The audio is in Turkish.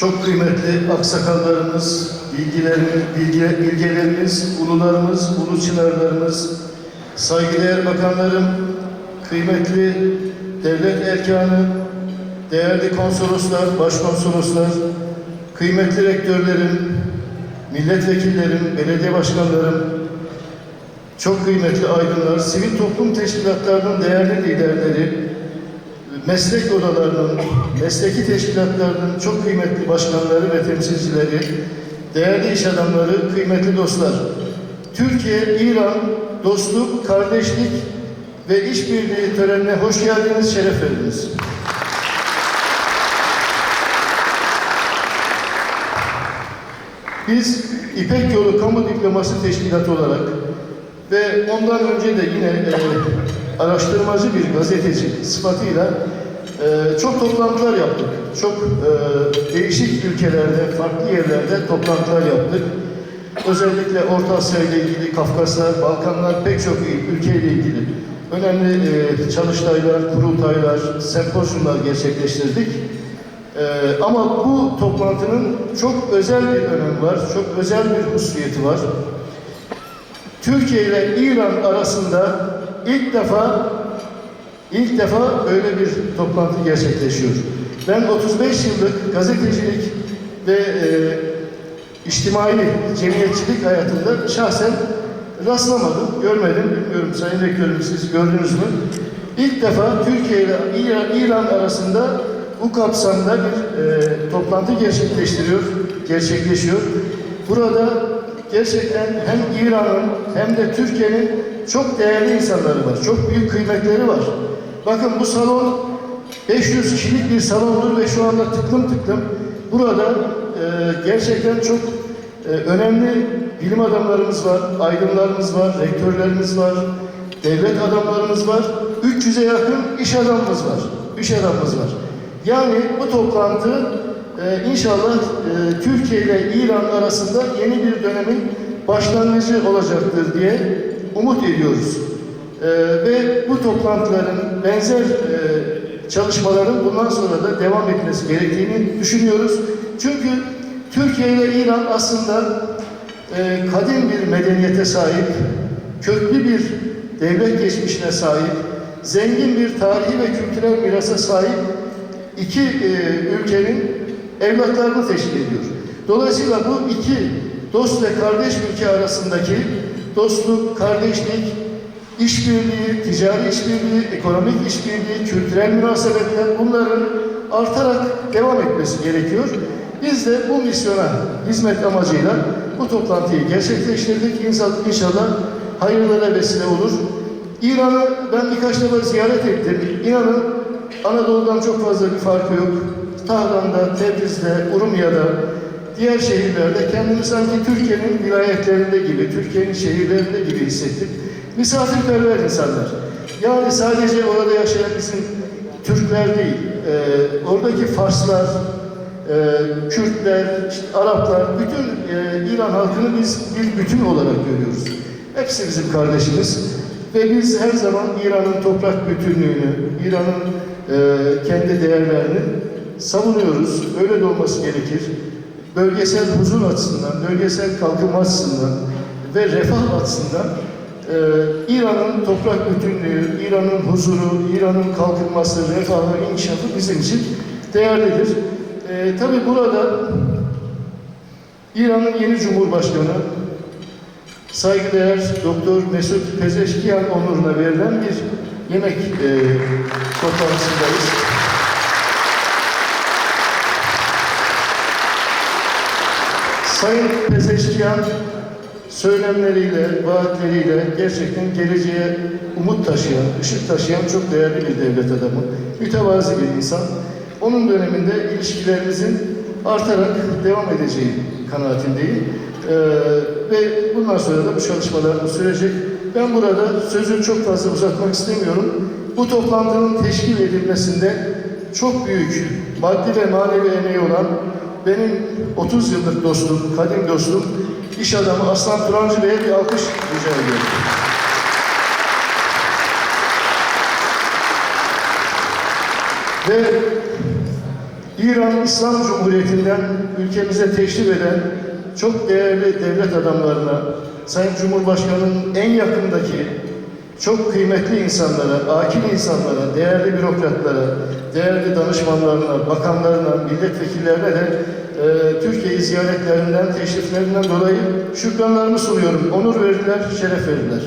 çok kıymetli aksakallarımız, bilgilerimiz, bilge, bilgelerimiz, ulularımız, ulu çınarlarımız, saygıdeğer bakanlarım, kıymetli devlet erkanı, değerli konsoloslar, başkonsoloslar, kıymetli rektörlerim, milletvekillerim, belediye başkanlarım, çok kıymetli aydınlar, sivil toplum teşkilatlarının değerli liderleri, meslek odalarının, mesleki teşkilatlarının çok kıymetli başkanları ve temsilcileri, değerli iş adamları, kıymetli dostlar. Türkiye-İran dostluk, kardeşlik ve işbirliği törenine hoş geldiniz, şeref verdiniz. Biz İpek Yolu Kamu Diploması Teşkilatı olarak ve ondan önce de yine e, araştırmacı bir gazeteci sıfatıyla e, çok toplantılar yaptık. Çok e, değişik ülkelerde, farklı yerlerde toplantılar yaptık. Özellikle Orta Asya ile ilgili, Kafkaslar, Balkanlar pek çok ülkeyle ilgili önemli e, çalıştaylar, kurultaylar, sempozyumlar gerçekleştirdik. Ee, ama bu toplantının çok özel bir önemi var, çok özel bir hususiyeti var. Türkiye ile İran arasında ilk defa ilk defa böyle bir toplantı gerçekleşiyor. Ben 35 yıllık gazetecilik ve e, içtimai cemiyetçilik hayatında şahsen rastlamadım, görmedim. Bilmiyorum Sayın Rektörüm siz gördünüz mü? İlk defa Türkiye ile İran, İran arasında bu kapsamda bir e, toplantı gerçekleştiriyor, gerçekleşiyor. Burada gerçekten hem İran'ın hem de Türkiye'nin çok değerli insanları var. Çok büyük kıymetleri var. Bakın bu salon 500 kişilik bir salondur ve şu anda tıklım tıklım. Burada e, gerçekten çok e, önemli bilim adamlarımız var, aydınlarımız var, rektörlerimiz var, devlet adamlarımız var. 300'e yakın iş adamımız var. İş adamımız var. Yani bu toplantı e, inşallah e, Türkiye ile İran arasında yeni bir dönemin başlangıcı olacaktır diye umut ediyoruz. E, ve bu toplantıların benzer e, çalışmaların bundan sonra da devam etmesi gerektiğini düşünüyoruz. Çünkü Türkiye ile İran aslında e, kadim bir medeniyete sahip, köklü bir devlet geçmişine sahip, zengin bir tarihi ve kültürel mirasa sahip iki e, ülkenin evlatlarını teşkil ediyor. Dolayısıyla bu iki dost ve kardeş ülke arasındaki dostluk, kardeşlik, işbirliği, ticari işbirliği, ekonomik işbirliği, kültürel münasebetler bunların artarak devam etmesi gerekiyor. Biz de bu misyona hizmet amacıyla bu toplantıyı gerçekleştirdik. İnşallah, hayırlara vesile olur. İran'ı ben birkaç defa ziyaret ettim. İnanın Anadolu'dan çok fazla bir farkı yok. Tahran'da, Tebriz'de, Urumya'da, diğer şehirlerde kendimi sanki Türkiye'nin vilayetlerinde gibi, Türkiye'nin şehirlerinde gibi hissettim. Misafirperver insanlar. Yani sadece orada yaşayan bizim Türkler değil, e, oradaki Farslar, e, Kürtler, işte Araplar, bütün e, İran halkını biz bir bütün olarak görüyoruz. Hepsi bizim kardeşimiz ve biz her zaman İran'ın toprak bütünlüğünü, İran'ın e, kendi değerlerini savunuyoruz. Öyle de olması gerekir. Bölgesel huzur açısından, bölgesel kalkınma açısından ve refah açısından e, İran'ın toprak bütünlüğü, İran'ın huzuru, İran'ın kalkınması, refahı, inşafı bizim için değerlidir. E, Tabi burada İran'ın yeni Cumhurbaşkanı saygıdeğer Doktor Mesut Pezeşkiyan onuruna verilen bir yemek e, toplantısındayız. Sayın Pezeşkiyan söylemleriyle, vaatleriyle gerçekten geleceğe umut taşıyan, ışık taşıyan çok değerli bir devlet adamı. Mütevazi bir insan. Onun döneminde ilişkilerimizin artarak devam edeceği kanaatindeyim. Ee, ve bundan sonra da bu çalışmalar sürecek. Ben burada sözü çok fazla uzatmak istemiyorum. Bu toplantının teşkil edilmesinde çok büyük maddi ve manevi emeği olan benim 30 yıllık dostum, kadim dostum, iş adamı Aslan Turancı Bey'e bir alkış rica ediyorum. Ve İran İslam Cumhuriyeti'nden ülkemize teşrif eden çok değerli devlet adamlarına, Sayın Cumhurbaşkanı'nın en yakındaki çok kıymetli insanlara, akil insanlara, değerli bürokratlara, değerli danışmanlarına, bakanlarına, milletvekillerine de e, Türkiye'yi ziyaretlerinden, teşriflerinden dolayı şükranlarımı sunuyorum. Onur verdiler, şeref verdiler.